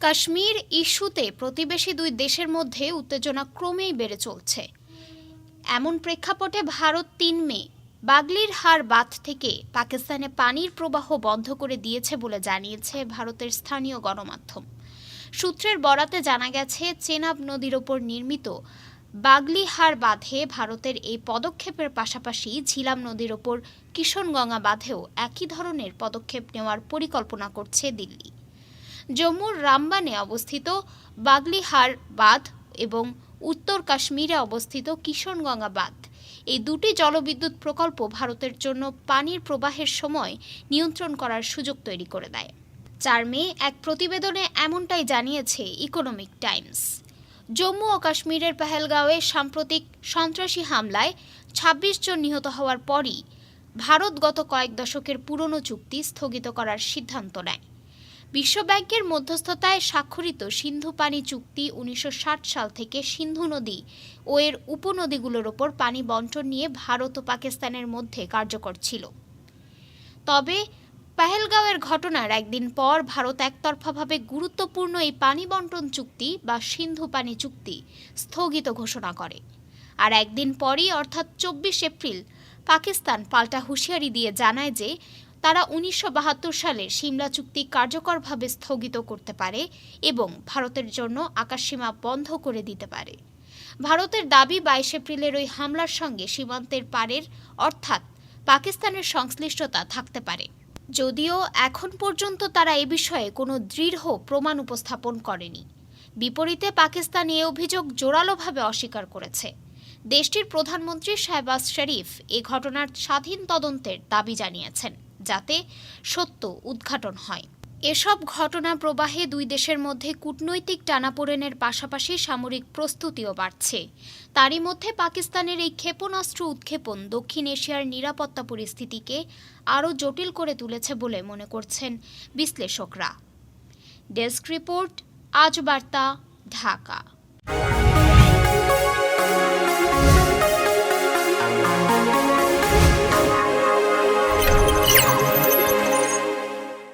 কাশ্মীর ইস্যুতে প্রতিবেশী দুই দেশের মধ্যে উত্তেজনা ক্রমেই বেড়ে চলছে। এমন প্রেক্ষাপটে ভারত তিন মে, বাগলির হার বাঁধ থেকে পাকিস্তানে পানির প্রবাহ বন্ধ করে দিয়েছে বলে জানিয়েছে ভারতের স্থানীয় গণমাধ্যম। সূত্রের বরাতে জানা গেছে, চেনাব নদীর ওপর নির্মিত বাগলি বাগলিহার বাঁধে ভারতের এই পদক্ষেপের পাশাপাশি ঝিলাম নদীর ওপর কিশনগঙ্গা বাঁধেও একই ধরনের পদক্ষেপ নেওয়ার পরিকল্পনা করছে দিল্লি। জম্মুর রামবানে অবস্থিত বাগলিহার বাঁধ এবং উত্তর কাশ্মীরে অবস্থিত কিশনগঙ্গা বাঁধ। এই দুটি জলবিদ্যুৎ প্রকল্প ভারতের জন্য পানির প্রবাহের সময় নিয়ন্ত্রণ করার সুযোগ তৈরি করে দেয়। চার মে এক প্রতিবেদনে এমনটাই জানিয়েছে ইকোনমিক টাইমস জম্মু ও কাশ্মীরের পেহেলগাঁওয়ে সাম্প্রতিক সন্ত্রাসী হামলায় ২৬ জন নিহত হওয়ার পরই ভারত গত কয়েক দশকের পুরনো চুক্তি স্থগিত করার সিদ্ধান্ত নেয়। বিশ্বব্যাংকের মধ্যস্থতায় স্বাক্ষরিত সিন্ধু পানি চুক্তি উনিশশো ষাট সাল থেকে সিন্ধু নদী ও এর উপনদীগুলোর ওপর পানি বন্টন নিয়ে ভারত ও পাকিস্তানের মধ্যে কার্যকর ছিল। তবে পেহেলগাঁওয়ের ঘটনার একদিন পর ভারত একতরফাভাবে গুরুত্বপূর্ণ এই পানি বন্টন চুক্তি বা সিন্ধু পানি চুক্তি স্থগিত ঘোষণা করে। আর একদিন পরই, অর্থাৎ চব্বিশ এপ্রিল, পাকিস্তান পাল্টা হুঁশিয়ারি দিয়ে জানায় যে তারা উনিশশো সালের সিমলা চুক্তি কার্যকরভাবে স্থগিত করতে পারে এবং ভারতের জন্য আকাশসীমা বন্ধ করে দিতে পারে। ভারতের দাবি বাইশ এপ্রিলের ওই হামলার সঙ্গে সীমান্তের পারের, অর্থাৎ পাকিস্তানের সংশ্লিষ্টতা থাকতে পারে। যদিও এখন পর্যন্ত তারা এ বিষয়ে কোনো দৃঢ় প্রমাণ উপস্থাপন করেনি। বিপরীতে পাকিস্তান এ অভিযোগ জোরালোভাবে অস্বীকার করেছে। দেশটির প্রধানমন্ত্রী শাহবাজ শরীফ এ ঘটনার স্বাধীন তদন্তের দাবি জানিয়েছেন। যাতে সত্য উদ্ঘাটন হয়। এসব ঘটনা প্রবাহে দুই দেশের মধ্যে কূটনৈতিক টানাপোড়েনের পাশাপাশি সামরিক প্রস্তুতিও বাড়ছে। তারই মধ্যে পাকিস্তানের এই ক্ষেপণাস্ত্র উৎক্ষেপণ দক্ষিণ এশিয়ার নিরাপত্তা পরিস্থিতিকে আরও জটিল করে তুলেছে বলে মনে করছেন বিশ্লেষকরা। ডেস্ক রিপোর্ট, আজ বার্তা, ঢাকা।